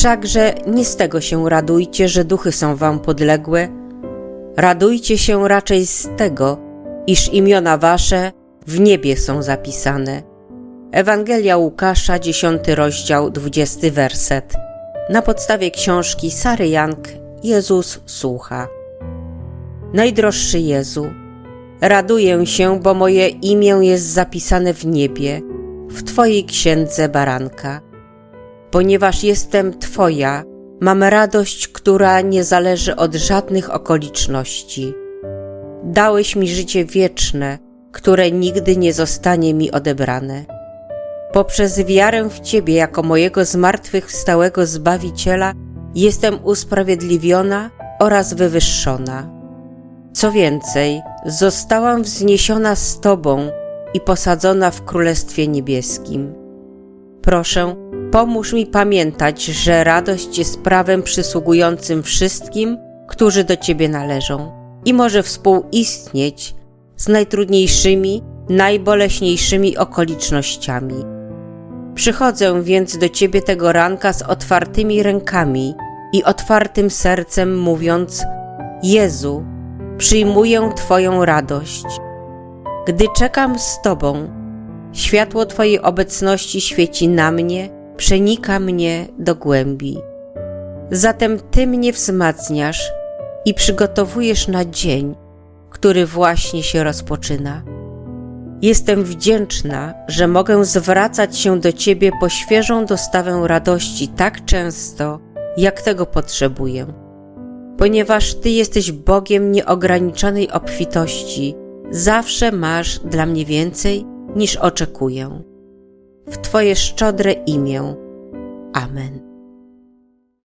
Wszakże nie z tego się radujcie, że duchy są wam podległe, radujcie się raczej z tego, iż imiona wasze w niebie są zapisane. Ewangelia Łukasza, 10 rozdział, 20 werset. Na podstawie książki Sary Jank Jezus słucha. Najdroższy Jezu, raduję się, bo moje imię jest zapisane w niebie, w Twojej księdze baranka. Ponieważ jestem Twoja, mam radość, która nie zależy od żadnych okoliczności. Dałeś mi życie wieczne, które nigdy nie zostanie mi odebrane. Poprzez wiarę w Ciebie jako mojego zmartwychwstałego Zbawiciela jestem usprawiedliwiona oraz wywyższona. Co więcej, zostałam wzniesiona z Tobą i posadzona w Królestwie Niebieskim. Proszę, pomóż mi pamiętać, że radość jest prawem przysługującym wszystkim, którzy do Ciebie należą i może współistnieć z najtrudniejszymi, najboleśniejszymi okolicznościami. Przychodzę więc do Ciebie tego ranka z otwartymi rękami i otwartym sercem, mówiąc: Jezu, przyjmuję Twoją radość. Gdy czekam z Tobą, światło Twojej obecności świeci na mnie, przenika mnie do głębi. Zatem Ty mnie wzmacniasz i przygotowujesz na dzień, który właśnie się rozpoczyna. Jestem wdzięczna, że mogę zwracać się do Ciebie po świeżą dostawę radości tak często, jak tego potrzebuję. Ponieważ Ty jesteś Bogiem nieograniczonej obfitości, zawsze masz dla mnie więcej niż oczekuję. W Twoje szczodre imię. Amen.